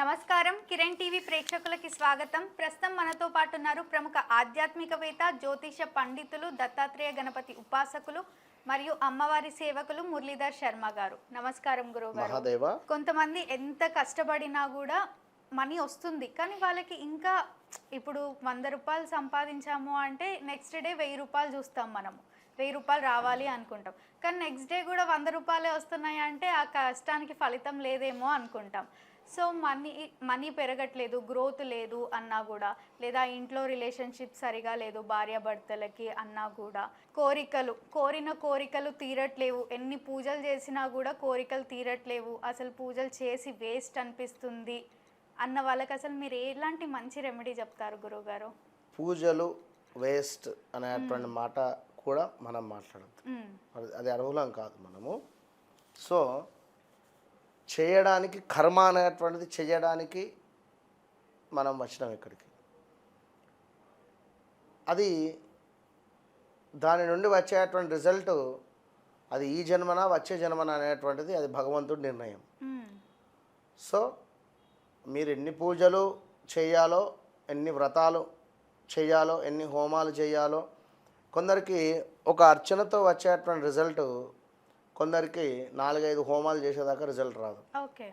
నమస్కారం. కిరణ్ టీవీ ప్రేక్షకులకి స్వాగతం. ప్రస్తుతం మనతో పాటు ఉన్నారు ప్రముఖ ఆధ్యాత్మికవేత్త జ్యోతిష పండితులు దత్తాత్రేయ గణపతి ఉపాసకులు మరియు అమ్మవారి సేవకులు మురళీధర్ శర్మ గారు. నమస్కారం గురువు కొంతమంది ఎంత కష్టపడినా కూడా మనీ వస్తుంది. కానీ వాళ్ళకి ఇంకా ఇప్పుడు వంద రూపాయలు సంపాదించాము అంటే నెక్స్ట్ డే వెయ్యి రూపాయలు చూస్తాం మనము. వెయ్యి రూపాయలు రావాలి అనుకుంటాం. కానీ నెక్స్ట్ డే కూడా వంద రూపాయలే వస్తున్నాయి అంటే ఆ కష్టానికి ఫలితం లేదేమో అనుకుంటాం. సో మనీ మనీ పెరగట్లేదు గ్రోత్ లేదు అన్నా కూడా లేదా ఇంట్లో రిలేషన్షిప్ సరిగా లేదు భార్యాభర్తలకి అన్నా కూడా కోరికలు కోరిన కోరికలు తీరట్లేవు. ఎన్ని పూజలు చేసినా కూడా కోరికలు తీరట్లేవు. అసలు పూజలు చేసి వేస్ట్ అనిపిస్తుంది అన్న వాళ్ళకి అసలు మీరు ఎలాంటి మంచి రెమెడీ చెప్తారు గురువుగారు? పూజలు వేస్ట్ అనేటువంటి మాట కూడా మనం మాట్లాడద్దు. అది అర్హులం కాదు మనము. సో చేయడానికి కర్మ అనేటువంటిది చేయడానికి మనం వచ్చినాం ఇక్కడికి అది దాని నుండి వచ్చేటువంటి రిజల్ట్ అది ఈ జన్మన వచ్చే జన్మన అనేటువంటిది అది భగవంతుడి నిర్ణయం. సో మీరు ఎన్ని పూజలు చేయాలో ఎన్ని వ్రతాలు చేయాలో ఎన్ని హోమాలు చేయాలో కొందరికి ఒక అర్చనతో వచ్చేటువంటి రిజల్ట్ కొందరికి నాలుగైదు హోమాలు చేసేదాకా రిజల్ట్ రాదు.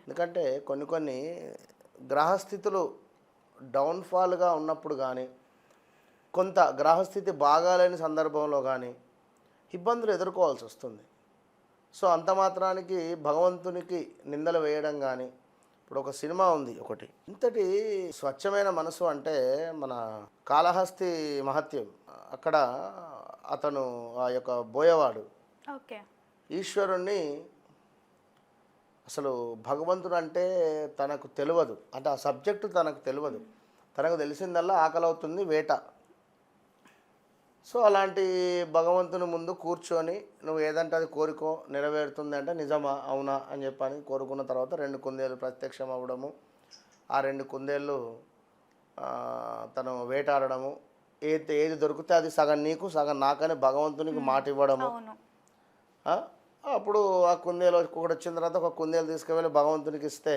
ఎందుకంటే కొన్ని కొన్ని గ్రహస్థితులు డౌన్ఫాల్గా ఉన్నప్పుడు కానీ కొంత గ్రహస్థితి బాగాలేని సందర్భంలో కానీ ఇబ్బందులు ఎదుర్కోవాల్సి వస్తుంది. సో అంత మాత్రానికి భగవంతునికి నిందలు వేయడం కానీ ఇప్పుడు ఒక సినిమా ఉంది ఒకటి. ఇంతటి స్వచ్ఛమైన మనసు అంటే మన కాళహస్తి మహత్యం. అక్కడ అతను ఆ యొక్క బోయవాడు ఓకే. ఈశ్వరుణ్ణి అసలు భగవంతుడు అంటే తనకు తెలియదు. అంటే ఆ సబ్జెక్టు తనకు తెలియదు. తనకు తెలిసిందల్లా ఆకలి అవుతుంది వేట. సో అలాంటి భగవంతుని ముందు కూర్చొని నువ్వు ఏదంటే అది కోరుకో నెరవేరుతుంది అంటే నిజమా అవునా అని చెప్పని కోరుకున్న తర్వాత రెండు కుందేలు ప్రత్యక్షం అవ్వడము ఆ రెండు కుందేళ్ళు తను వేటాడడము ఏది ఏది దొరికితే అది సగం నీకు సగం నాకని భగవంతునికి మాట ఇవ్వడము? అప్పుడు ఆ కుందేలు ఒకటి వచ్చిన తర్వాత ఒక కుందేలు తీసుకువెళ్ళి భగవంతునికి ఇస్తే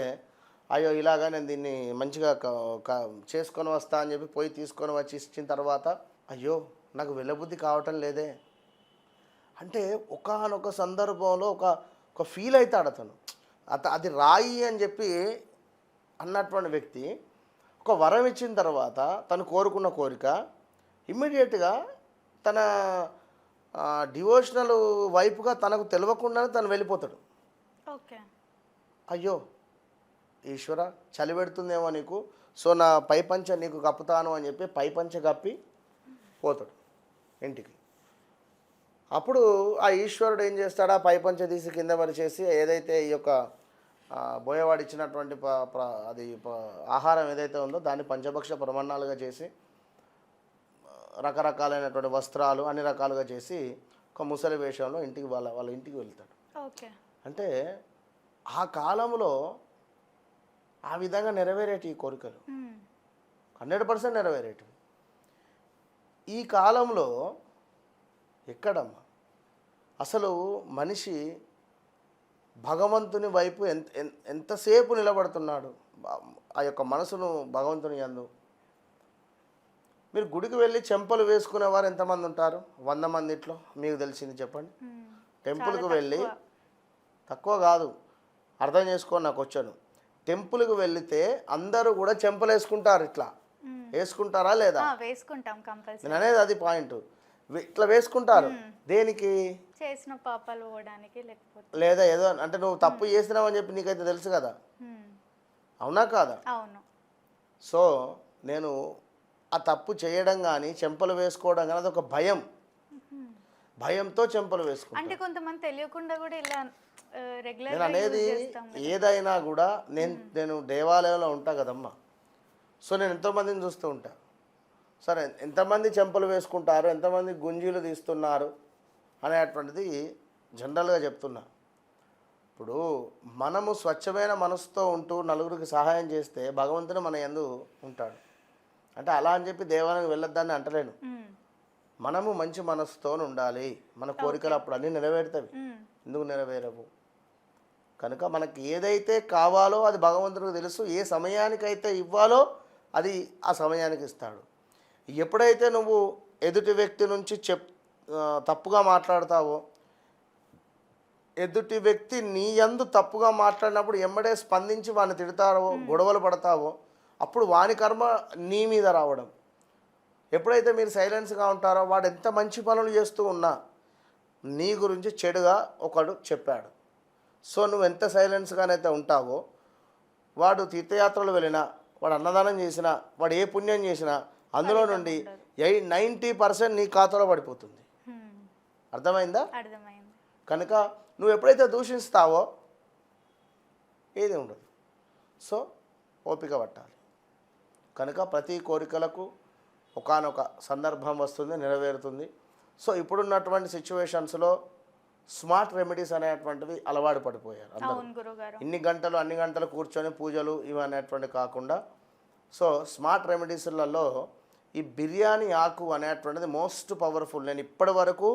అయ్యో ఇలాగా నేను దీన్ని మంచిగా చేసుకొని వస్తా అని చెప్పి పోయి తీసుకొని వచ్చి ఇచ్చిన తర్వాత అయ్యో నాకు వెళ్ళబుద్ధి కావటం లేదే. అంటే ఒకానొక సందర్భంలో ఒక ఒక ఫీల్ అవుతాడు అతను. అత అది రాయి అని చెప్పి అన్నటువంటి వ్యక్తి ఒక వరం ఇచ్చిన తర్వాత తను కోరుకున్న కోరిక ఇమ్మీడియట్గా తన డివోషనల్ వైపుగా తనకు తెలియకుండానే తను వెళ్ళిపోతాడు. ఓకే. అయ్యో ఈశ్వర చలి పెడుతుందేమో నీకు? సో నా పై పంచ నీకు కప్పుతాను అని చెప్పి పై పంచ కప్పి పోతాడు ఇంటికి. అప్పుడు ఆ ఈశ్వరుడు ఏం చేస్తాడు? ఆ పై పంచ తీసి కింద పరిచేసి ఏదైతే ఈ యొక్క ఆ, బోయవాడు ఇచ్చినటువంటి ప ప్ర- అది ఆహారం ఏదైతే ఉందో దాన్ని పంచభక్ష ప్రమాణాలుగా చేసి రకరకాలైనటువంటి వస్త్రాలు అన్ని రకాలుగా చేసి ఒక ముసలి వేషంలో ఇంటికి వాళ్ళ వాళ్ళ ఇంటికి వెళ్తాడు. ఓకే. అంటే ఆ కాలంలో ఆ విధంగా నెరవేరేటి ఈ కోరికలు. హండ్రెడ్ పర్సెంట్ నెరవేరేటివి. ఈ కాలంలో ఎక్కడమ్మా? అసలు మనిషి భగవంతుని వైపు ఎంత ఎంతసేపు నిలబడుతున్నాడు? ఆ యొక్క మనసును భగవంతుని యందు మీరు గుడికి వెళ్ళి చెంపలు వేసుకునే వారు ఎంతమంది ఉంటారు? వంద మంది ఇట్లో? మీకు తెలిసింది చెప్పండి. టెంపుల్కి వెళ్ళి తక్కువ. కాదు. అర్థం చేసుకొని నాకు వచ్చాను. టెంపుల్కి వెళితే అందరూ కూడా చెంపలు వేసుకుంటారు ఇట్లా. వేసుకుంటారా లేదా? వేసుకుంటాం కంపల్సరీ అనేది అది పాయింట్ ఇట్లా వేసుకుంటారు. దేనికి? చేసిన పాపాలు పోవడానికి లేకపోతే. లేదా ఏదో అంటే నువ్వు తప్పు చేసినావు అని చెప్పి నీకైతే తెలుసు కదా. అవునా కాదా? అవును. సో నేను ఆ తప్పు చేయడం కానీ చెంపలు వేసుకోవడం కానీ అది ఒక భయం. భయంతో చెంపలు వేసుకుంటాను అంటే కొంతమంది తెలియకుండా కూడా ఇలా రెగ్యులర్ అనేది ఏదైనా కూడా నేను నేను దేవాలయంలో ఉంటా కదమ్మా. సో నేను ఎంతోమందిని చూస్తూ ఉంటా. సరే ఎంతమంది చెంపలు వేసుకుంటారు ఎంతమంది గుంజీలు తీస్తున్నారు అనేటువంటిది జనరల్గా చెప్తున్నా. ఇప్పుడు మనము స్వచ్ఛమైన మనసుతో ఉంటూ నలుగురికి సహాయం చేస్తే భగవంతుడు మన ఎందు ఉంటాడు. అంటే అలా అని చెప్పి దేవాలయానికి వెళ్ళొద్దని అంటలేను. మనము మంచి మనసుతో ఉండాలి. మన కోరికలు అప్పుడు అన్నీ నెరవేరుతాయి. ఎందుకు నెరవేరవు? కనుక మనకి ఏదైతే కావాలో అది భగవంతుడికి తెలుసు ఏ సమయానికైతే ఇవ్వాలో అది ఆ సమయానికి ఇస్తాడు. ఎప్పుడైతే నువ్వు ఎదుటి వ్యక్తి నుంచి చెప్ తప్పుగా మాట్లాడతావో ఎదుటి వ్యక్తి నీ యందు తప్పుగా మాట్లాడినప్పుడు ఎమ్మడే స్పందించి వాడిని తిడతావో గొడవలు పడతావో అప్పుడు వాని కర్మ నీ మీద రావడం. ఎప్పుడైతే మీరు సైలెన్స్గా ఉంటారో వాడు ఎంత మంచి పనులు చేస్తూ ఉన్నా నీ గురించి చెడుగా ఒకడు చెప్పాడు. సో నువ్వు ఎంత సైలెన్స్గానైతే ఉంటావో వాడు తీర్థయాత్రలు వెళ్ళినా వాడు అన్నదానం చేసినా వాడు ఏ పుణ్యం చేసినా అందులో నుండి ఎయి నైంటీ పర్సెంట్ నీ ఖాతాలో పడిపోతుంది. అర్థమైంది. కనుక నువ్వు ఎప్పుడైతే దూషిస్తావో ఏది ఉండదు. సో ఓపిక పట్టాలి. కనుక ప్రతి కోరికలకు ఒకానొక సందర్భం వస్తుంది నెరవేరుతుంది. సో ఇప్పుడున్నటువంటి సిచ్యువేషన్స్లో స్మార్ట్ రెమెడీస్ అనేటువంటివి అలవాటు పడిపోయారు అందరూ. ఇన్ని గంటలు అన్ని గంటలు కూర్చొని పూజలు ఇవి అనేటువంటి కాకుండా సో స్మార్ట్ రెమెడీస్లలో ఈ బిర్యానీ ఆకు అనేటువంటిది మోస్ట్ పవర్ఫుల్. నేను ఇప్పటి వరకు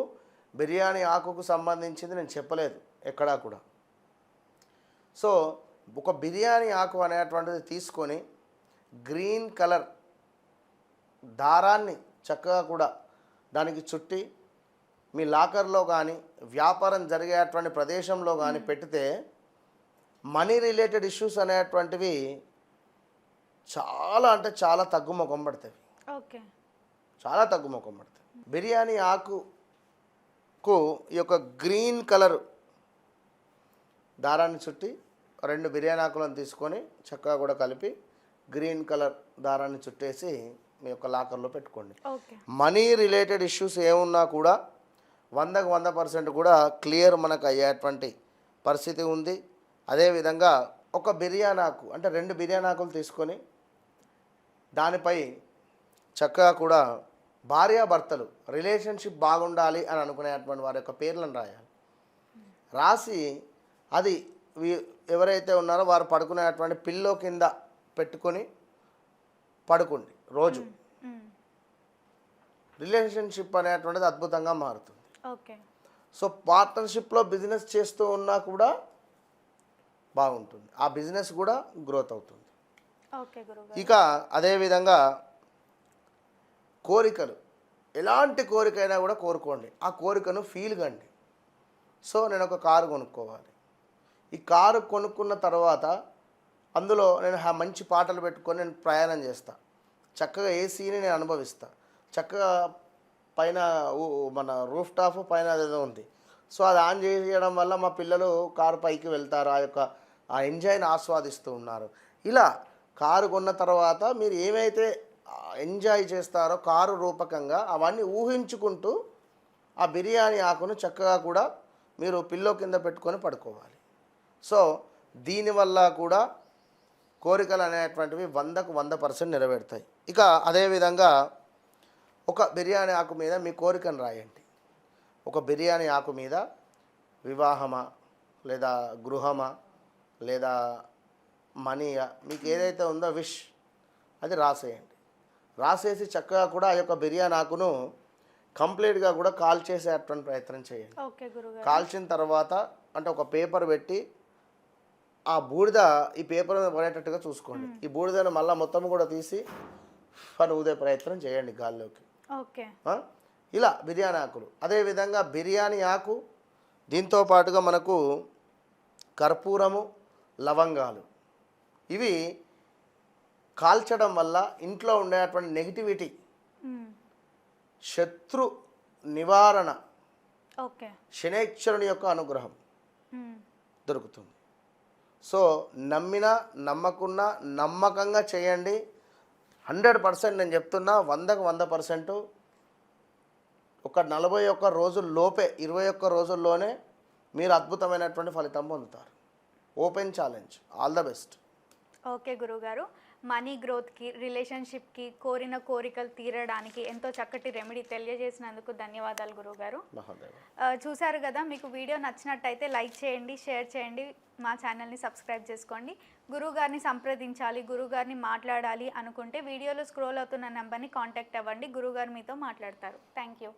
బిర్యానీ ఆకుకు సంబంధించింది నేను చెప్పలేదు ఎక్కడా కూడా. సో ఒక బిర్యానీ ఆకు అనేటువంటిది తీసుకొని గ్రీన్ కలర్ దారాన్ని చక్కగా కూడా దానికి చుట్టి మీ లాకర్లో కానీ వ్యాపారం జరిగేటువంటి ప్రదేశంలో కానీ పెడితే మనీ రిలేటెడ్ ఇష్యూస్ అనేటువంటివి చాలా అంటే చాలా తగ్గుముఖం పడతాయి. ఓకే. చాలా తగ్గుముఖం పడతాయి. బిర్యానీ ఆకుకు ఈ యొక్క గ్రీన్ కలర్ దారాన్ని చుట్టి రెండు బిర్యానీ ఆకులను తీసుకొని చక్కగా కూడా కలిపి గ్రీన్ కలర్ దారాన్ని చుట్టేసి మీ యొక్క లాకర్లో పెట్టుకోండి. మనీ రిలేటెడ్ ఇష్యూస్ ఏమున్నా కూడా వందకు వంద పర్సెంట్ కూడా క్లియర్ మనకు అయ్యేటువంటి పరిస్థితి ఉంది. అదేవిధంగా ఒక బిర్యానీ ఆకు అంటే రెండు బిర్యానీ ఆకులు తీసుకొని దానిపై చక్కగా కూడా భార్యాభర్తలు రిలేషన్షిప్ బాగుండాలి అని అనుకునేటువంటి వారి యొక్క పేర్లను రాయాలి. రాసి అది ఎవరైతే ఉన్నారో వారు పడుకునేటువంటి పిల్లో కింద పెట్టుకొని పడుకోండి రోజు. రిలేషన్షిప్ అనేటువంటిది అద్భుతంగా మారుతుంది. ఓకే. సో పార్ట్నర్షిప్లో బిజినెస్ చేస్తూ ఉన్నా కూడా బాగుంటుంది. ఆ బిజినెస్ కూడా గ్రోత్ అవుతుంది. ఇక అదేవిధంగా కోరికలు. ఎలాంటి కోరికైనా కూడా కోరుకోండి. ఆ కోరికను ఫీల్ కండి. సో నేను ఒక కారు కొనుక్కోవాలి. ఈ కారు కొనుక్కున్న తర్వాత అందులో నేను ఆ మంచి పాటలు పెట్టుకొని నేను ప్రయాణం చేస్తాను చక్కగా ఏసీని నేను అనుభవిస్తా. చక్కగా పైన ఊ- మన రూఫ్ టాప్ పైన అదేదో ఉంది. సో అది ఆన్ చేయడం వల్ల మా పిల్లలు కారు పైకి వెళ్తారు ఆ యొక్క ఆ ఎంజాయ్ని ఆస్వాదిస్తూ ఉన్నారు. ఇలా కారు కొన్న తర్వాత మీరు ఏమైతే ఎంజాయ్ చేస్తారో కారు రూపకంగా అవన్నీ ఊహించుకుంటూ ఆ బిర్యానీ ఆకును చక్కగా కూడా మీరు పిల్లో కింద పెట్టుకొని పడుకోవాలి. సో దీనివల్ల కూడా కోరికలు అనేటువంటివి వందకు వంద పర్సెంట్ నెరవేరుతాయి. ఇక అదేవిధంగా ఒక బిర్యానీ ఆకు మీద మీ కోరికను రాయండి. ఒక బిర్యానీ ఆకు మీద వివాహమా లేదా గృహమా లేదా మనీయా మీకు ఏదైతే ఉందో విష్ అది రాసేయండి. రాసేసి చక్కగా కూడా ఆ యొక్క బిర్యానీ ఆకును కంప్లీట్గా కూడా కాల్ చేసేటువంటి ప్రయత్నం చేయండి. కాల్చిన తర్వాత అంటే ఒక పేపర్ పెట్టి ఆ బూడిద ఈ పేపర్ మీద పడేటట్టుగా చూసుకోండి. ఈ బూడిదను మళ్ళీ మొత్తం కూడా తీసి అని ఊదే ప్రయత్నం చేయండి గాల్లోకి. ఓకే? ఇలా బిర్యానీ ఆకులు. అదేవిధంగా బిర్యానీ ఆకు దీంతో పాటుగా మనకు కర్పూరము లవంగాలు. ఇవి కాల్చడం వల్ల ఇంట్లో ఉండేటువంటి నెగిటివిటీ. శత్రు నివారణ ఓకే. శనేశ్వరుని యొక్క అనుగ్రహం. దొరుకుతుంది. సో నమ్మినా నమ్మకున్నా నమ్మకంగా చేయండి. హండ్రెడ్ పర్సెంట్ నేను చెప్తున్నా వందకు వంద పర్సెంట్. ఒక నలభై ఒక్క రోజుల లోపే ఇరవై ఒక్క రోజుల్లోనే మీరు అద్భుతమైనటువంటి ఫలితం పొందుతారు. Open challenge all the best okay గురుగారు మనీ గ్రోత్కి రిలేషన్షిప్కి కోరిన కోరికలు తీరడానికి ఎంతో చక్కటి రెమెడీ తెలియజేసినందుకు ధన్యవాదాలు ఆ, చూశారు కదా మీకు వీడియో నచ్చినట్టయితే లైక్ చేయండి షేర్ చేయండి మా ఛానల్ని సబ్స్క్రైబ్ చేసుకోండి. గురువుగారిని సంప్రదించాలి గురువుగారిని మాట్లాడాలి అనుకుంటే వీడియోలో స్క్రోల్ అవుతున్న నెంబర్ని కాంటాక్ట్ అవ్వండి గురువుగారు మీతో మాట్లాడతారు. Thank you